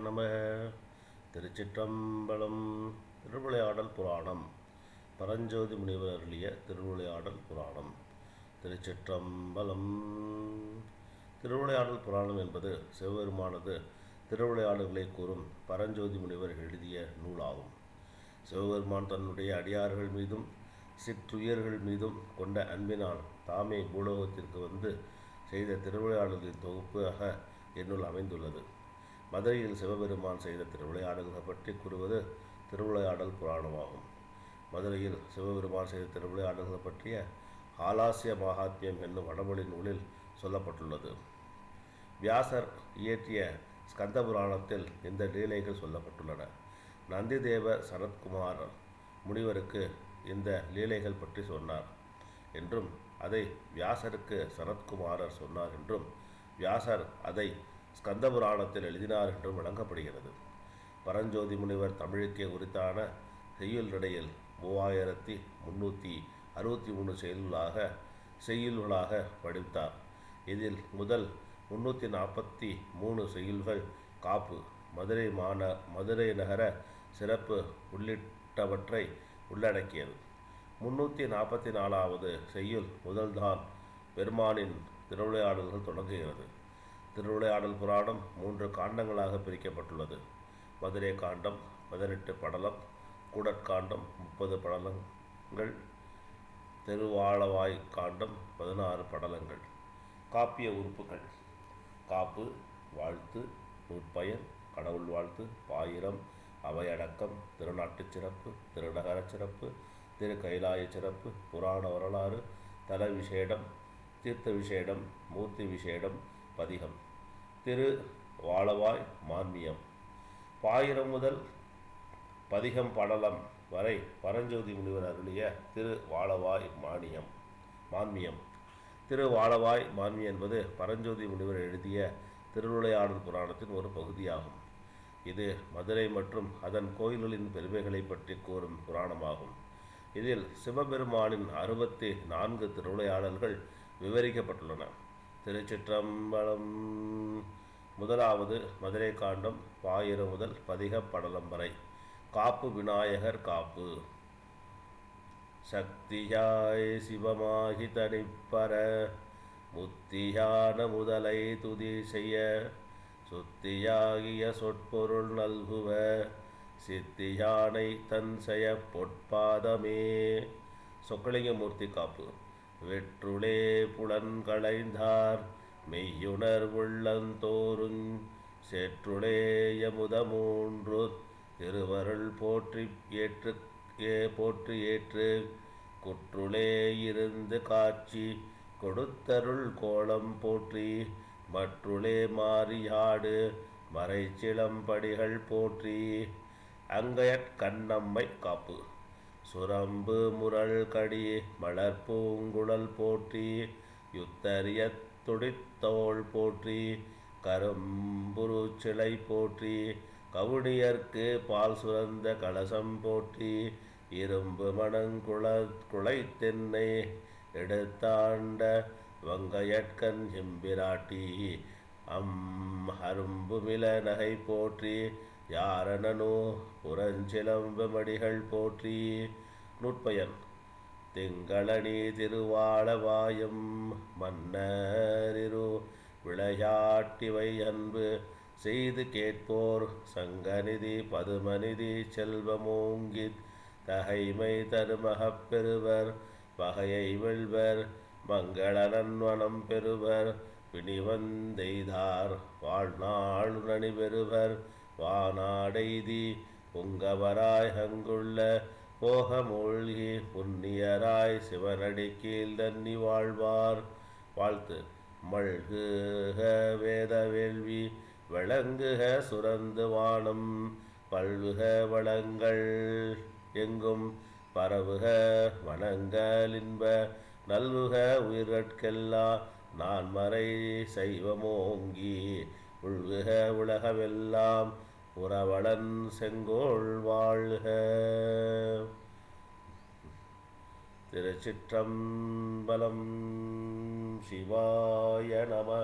நம திருச்சிற்றம்பலம் திருவிளையாடல் புராணம். பரஞ்சோதி முனிவர் அருளிய திருவிளையாடல் புராணம். திருச்சிற்றம்பலம் திருவிளையாடல் புராணம் என்பது சிவபெருமானது திருவிளையாடல்களை கூறும் பரஞ்சோதி முனிவர் எழுதிய நூலாகும். சிவபெருமான் தன்னுடைய அடியார்கள் மீதும் சிற்றுயர்கள் மீதும் கொண்ட அன்பினால் தாமே பூலோகத்திற்கு வந்து செய்த திருவிளையாடல்களின் தொகுப்பாக என்னுள் அமைந்துள்ளது. மதுரையில் சிவபெருமான் செய்த திருவிளையாடல்கள் பற்றி கூறுவது திருவிளையாடல் புராணமாகும். மதுரையில் சிவபெருமான் செய்த திருவிளையாடல்கள் பற்றிய ஆலாசிய மகாத்மியம் என்னும் வடமொழி நூலில் சொல்லப்பட்டுள்ளது. வியாசர் இயற்றிய ஸ்கந்த புராணத்தில் இந்த லீலைகள் சொல்லப்பட்டுள்ளன. நந்திதேவ சனத்குமார் முனிவருக்கு இந்த லீலைகள் பற்றி சொன்னார் என்றும் அதை வியாசருக்கு சனத்குமாரர் சொன்னார் என்றும் வியாசர் அதை ஸ்கந்த புராணத்தில் எழுதினார் என்றும் விளங்கப்படுகிறது. பரஞ்சோதி முனிவர் தமிழுக்கே உரித்தான செய்யுள் நடையில் மூவாயிரத்தி முன்னூற்றி அறுபத்தி மூணு செயல்களாக செய்யுள்களாக படித்தார். இதில் முதல் முன்னூற்றி நாற்பத்தி மூணு செய்யுள்கள் காப்பு மதுரை மாந மதுரை நகர சிறப்பு உள்ளிட்டவற்றை உள்ளடக்கியது. முன்னூற்றி நாற்பத்தி நாலாவது செய்யுள் முதல்தான் பெருமானின் திருவிளையாடல்கள் தொடங்குகிறது. திருவிளையாடல் புராணம் மூன்று காண்டங்களாக பிரிக்கப்பட்டுள்ளது. மதுரை காண்டம் பதினெட்டு படலம் கூடற்காண்டம் முப்பது படலங்கள் திருவாளவாய் காண்டம் பதினாறு படலங்கள். காப்பிய உறுப்புகள். காப்பு வாழ்த்து நூற்பயன் கடவுள் வாழ்த்து பாயிரம் அவையடக்கம் திருநாட்டுச் சிறப்பு திருநகரச் சிறப்பு திரு கைலாய சிறப்பு புராண வரலாறு தல விசேடம் தீர்த்த விசேடம் மூர்த்தி விசேடம் பதிகம். திரு வாழவாய் மான்மியம் பாயிரம் முதல் பதிகம் படலம் வரை பரஞ்சோதி முனிவர் அருளிய திரு வாழவாய் மானியம் மான்மியம் திரு வாழவாய் மான்மி என்பது பரஞ்சோதி முனிவர் எழுதிய திருவிளையாடல் புராணத்தின் ஒரு பகுதியாகும். இது மதுரை மற்றும் அதன் கோயில்களின் பெருமைகளை பற்றி கூறும் புராணமாகும். இதில் சிவபெருமானின் அறுபத்தி நான்கு திருவிளையாடல்கள் விவரிக்கப்பட்டுள்ளன. திருச்சிற்றம்பலம் முதலாவது மதுரை காண்டம் பாயிரம் முதல் பதிக படலம் வரை. காப்பு விநாயகர் காப்பு. சக்தியாய் சிவமாகி தனிப்பர முத்தியான முதலை துதி செய்ய சுத்தியாகிய சொற்பொருள் நல்குவ சித்தியானை தன் செய பொற்பாதமே. சொக்கலிங்கமூர்த்தி காப்பு. வெற்றுளே புலன்களைந்தார் மெய்யுணர் உள்ளந்தோறும் சேற்றுளேயமுத மூன்று திருவருள் போற்றி ஏற்று ஏ போற்றி ஏற்று. குற்றுளே இருந்து காட்சி கொடுத்தருள் கோலம் போற்றி மற்றுளே மாறியாடு மறைச்சிலம்படிகள் போற்றி. அங்கையற் கண்ணம்மை காப்பு. சுரம்பு முரள் கடி மலர்பூங்குழல் போற்றி யுத்தரிய துடித்தோள் போற்றி கரும்புரு சிலை போற்றி கவுடியர்க்கு பால் சுரந்த கலசம் போற்றி இரும்பு மணங்குள குளைத்தென்னை எடுத்தாண்ட வங்கையற்கண் எம்பிராட்டி அம் அரும்புமில நகை போற்றி யாரனோ புறஞ்சிலம்பமடிகள் போற்றி நுட்பயன். திங்களணி திருவாளவாயும் மன்னரிரு விளையாட்டிவை அன்பு செய்து கேட்போர் சங்கநிதி பதுமநிதி செல்வமோங்கி தகைமை தருமகப் பெறுவர் பகையை வெல்வர் மங்களநன்வனம் பெறுவர் பிணிவந்தெய்தார் வாழ்நாள் நணி பெறுவர் வானாடைதி உங்கவராய் அங்குள்ள போகமூழ்கி புண்ணியராய் சிவனடி கீழ் தன்னி வாழ்வார். வாழ்த்து. மழ்குக வேத வேள்வி விளங்குக சுரந்து வானம் பல்வுக வளங்கள் எங்கும் பரவுக வனங்களின்ப நல்வுக உயிர்கட்கெல்லா நான் மறை செய்வமோங்கி உள்வுக உலகமெல்லாம் உறவளன் செங்கோள் வாழ்க. திருச்சிற்றம்பலம் சிவாய நம.